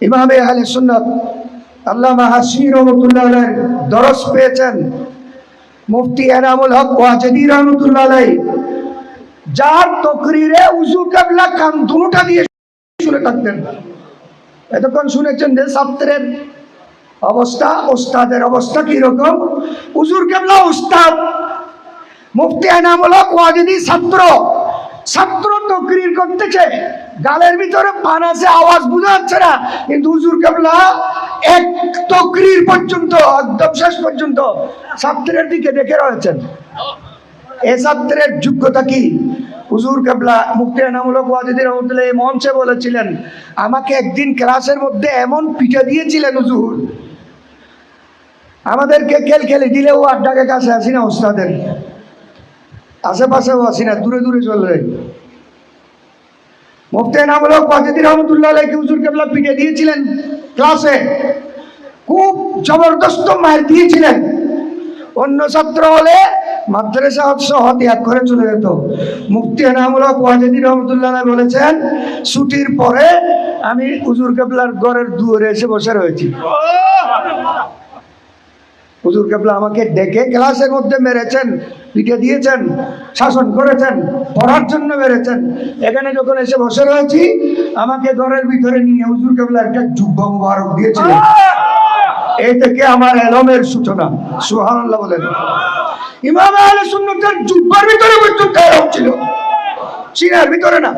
ইমামে আহলে সুন্নাত আল্লামা হাসির রহমতুল্লাহ দরস পেয়েছেন। মুফতি এনামুল হক ওয়াজেদি রহমতুল্লাহ আলাই যার তকরিরে উজু কাবলা কান দুটা দিয়ে শুনে থাকতেন। এতক্ষণ শুনেছেন যে ছাত্রের অবস্থা, ওস্তাদের অবস্থা কীরকম? উজুর কেবলা উস্তাদ মুফতি এনামুল হক ওয়াজেদি ছাত্র। ছাত্র তকরির করতেছে। গালের ভিতরে পান আছে আওয়াজ বোঝা যাচ্ছে না। কিন্তু হুজুর কেবলা, এক তকরির পর্যন্ত, একদম শেষ পর্যন্ত ছাত্রের দিকে দেখে রয়েছেন। এ ছাত্রের যোগ্যতা কি? হুজুর কেবলা মুক্তি এনামূলক ওয়াজিদি রহমতুল্লাহ মঞ্চে বলেছিলেন, আমাকে একদিন ক্লাসের মধ্যে এমন পিঠে দিয়েছিলেন হুজুর। আমাদেরকে খেল খেলে দিলেও আড্ডাকে কাছে আসি না ওস্তাদের আশেপাশেও আসি না দূরে দূরে চলে যাই। মুফতি নামলক ওয়াজিদি রহমতুল্লাহ আলাইকে হুজুর কেবলা পিঠে দিয়েছিলেন ক্লাসে। খুব জবরদস্ত মার দিয়েছিলেন। অন্য ছাত্র হলে মাদ্রাসা সহ ত্যাগ করে চলে যেত। মুক্তি এনামূলক ওয়াজিদি রহমতুল্লাহ বলেছেন ছুটির পরে আমি হুজুর কেবলার ঘরের দুয়ারে এসে বসে রয়েছি। হুজুর কেবলা আমাকে ডেকে ক্লাসের মধ্যে মেরেছেন। পিঠে দিয়েছেন, শাসন করেছেন, পড়ার জন্য বেড়েছেন। এখানে যখন এসে বসে রয়েছি, আমাকে ঘরের ভিতরে নিয়ে হুজুর কেবলা একটা যুব্বা মুবারক দিয়েছিলেন এই থেকে আমার এলমের সূচনা? সুহানুল্লাহ বলেন। ইমাম আহলে সুন্নাতের যুব্বার ভিতরে পর্যন্ত ছিল। সিনার ভিতরে না।